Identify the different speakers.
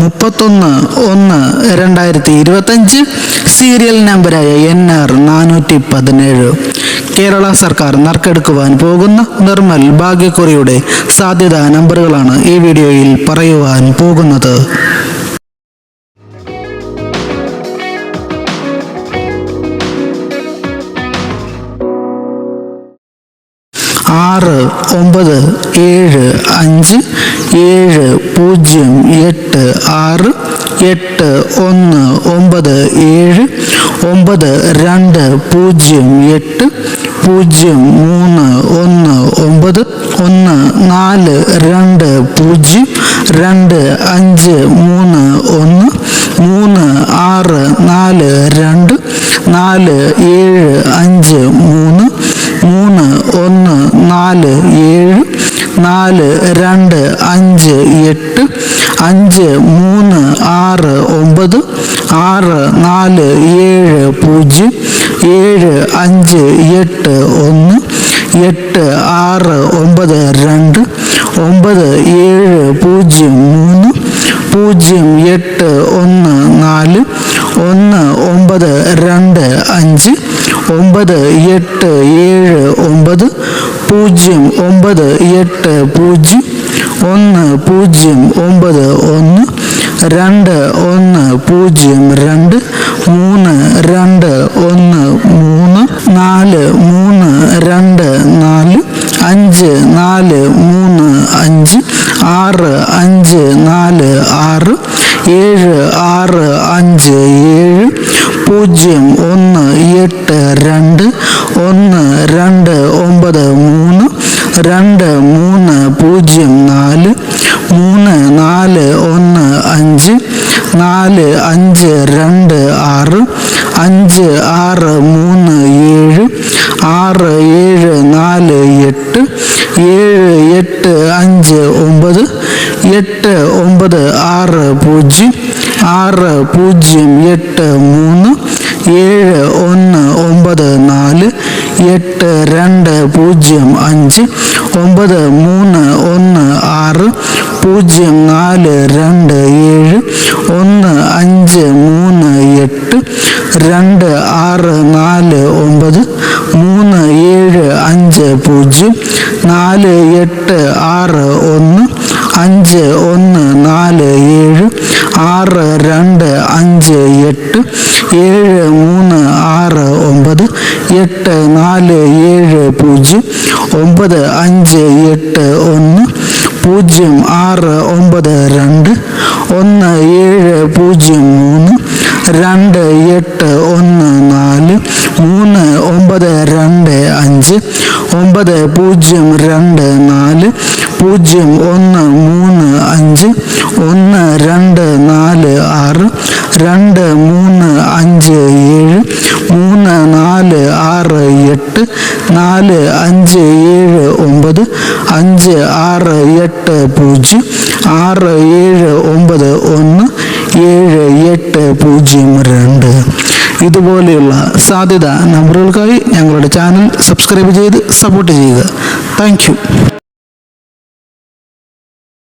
Speaker 1: മുപ്പത്തൊന്ന് ഒന്ന് രണ്ടായിരത്തി ഇരുപത്തഞ്ച് സീരിയൽ നമ്പരായ എൻ ആർ നാനൂറ്റി പതിനേഴ് കേരള സർക്കാർ നറുക്കെടുക്കുവാൻ പോകുന്ന നിർമ്മൽ ഭാഗ്യക്കുറിയുടെ സാധ്യതാ നമ്പറുകളാണ് ഈ വീഡിയോയിൽ പറയുവാൻ പോകുന്നത്. ആറ് ഒമ്പത് ഏഴ് അഞ്ച് ഏഴ് പൂജ്യം എട്ട് ആറ് എട്ട് ഒന്ന് ഒമ്പത് ഏഴ് ഒമ്പത് രണ്ട് പൂജ്യം എട്ട് പൂജ്യം മൂന്ന് ഒന്ന് ഒമ്പത് ഒന്ന് നാല് രണ്ട് പൂജ്യം രണ്ട് അഞ്ച് മൂന്ന് ഒന്ന് മൂന്ന് ആറ് നാല് രണ്ട് നാല് ഏഴ് അഞ്ച് മൂന്ന് മൂന്ന് ഒന്ന് നാല് ഏഴ് നാല് രണ്ട് അഞ്ച് എട്ട് അഞ്ച് മൂന്ന് ആറ് ഒമ്പത് ആറ് നാല് ഏഴ് പൂജ്യം ഏഴ് അഞ്ച് എട്ട് ഒന്ന് എട്ട് ആറ് ഒമ്പത് രണ്ട് ഒമ്പത് ഏഴ് പൂജ്യം മൂന്ന് പൂജ്യം എട്ട് ഒന്ന് നാല് ഒന്ന് ഒമ്പത് രണ്ട് അഞ്ച് ഒമ്പത് എട്ട് ഏഴ് ഒമ്പത് പൂജ്യം ഒമ്പത് എട്ട് പൂജ്യം ഒന്ന് പൂജ്യം ഒമ്പത് ഒന്ന് രണ്ട് ഒന്ന് പൂജ്യം രണ്ട് മൂന്ന് രണ്ട് ഒന്ന് മൂന്ന് നാല് മൂന്ന് രണ്ട് നാല് അഞ്ച് നാല് മൂന്ന് അഞ്ച് ആറ് അഞ്ച് നാല് ആറ് ഏഴ് ആറ് അഞ്ച് ഏഴ് പൂജ്യം ഒന്ന് എട്ട് രണ്ട് ഒന്ന് രണ്ട് രണ്ട് മൂന്ന് പൂജ്യം നാല് മൂന്ന് നാല് ഒന്ന് അഞ്ച് നാല് അഞ്ച് രണ്ട് ആറ് അഞ്ച് ആറ് മൂന്ന് ഏഴ് ആറ് ഏഴ് നാല് എട്ട് ഏഴ് എട്ട് അഞ്ച് ഒമ്പത് എട്ട് ഒമ്പത് ആറ് പൂജ്യം ആറ് പൂജ്യം എട്ട് മൂന്ന് ഏഴ് ഒന്ന് ഒമ്പത് നാല് എട്ട് രണ്ട് പൂജ്യം അഞ്ച് ഒമ്പത് മൂന്ന് ഒന്ന് ആറ് പൂജ്യം നാല് രണ്ട് ഏഴ് ഒന്ന് അഞ്ച് മൂന്ന് എട്ട് രണ്ട് ആറ് നാല് ഒമ്പത് മൂന്ന് ഏഴ് അഞ്ച് പൂജ്യം നാല് എട്ട് ആറ് ഒന്ന് അഞ്ച് ഒന്ന് നാല് ഏഴ് ആറ് രണ്ട് അഞ്ച് എട്ട് ഏഴ് മൂന്ന് ആറ് ഒമ്പത് എട്ട് നാല് ഏഴ് പൂജ്യം ഒമ്പത് അഞ്ച് എട്ട് ഒന്ന് പൂജ്യം ആറ് ഒമ്പത് രണ്ട് ഒന്ന് ഏഴ് പൂജ്യം മൂന്ന് രണ്ട് എട്ട് ഒന്ന് നാല് മൂന്ന് ഒമ്പത് രണ്ട് അഞ്ച് ഒമ്പത് പൂജ്യം രണ്ട് നാല് പൂജ്യം ഒന്ന് മൂന്ന് അഞ്ച് ഒന്ന് രണ്ട് രണ്ട് മൂന്ന് അഞ്ച് ഏഴ് മൂന്ന് നാല് ആറ് എട്ട് നാല് അഞ്ച് ഏഴ് ഒമ്പത് അഞ്ച് ആറ് എട്ട് പൂജ്യം ആറ് ഏഴ് ഒമ്പത് ഒന്ന് ഏഴ് എട്ട് പൂജ്യം രണ്ട്. ഇതുപോലെയുള്ള സാധ്യത നമ്പറുകൾക്കായി ഞങ്ങളുടെ ചാനൽ സബ്സ്ക്രൈബ് ചെയ്ത് സപ്പോർട്ട് ചെയ്യുക. താങ്ക്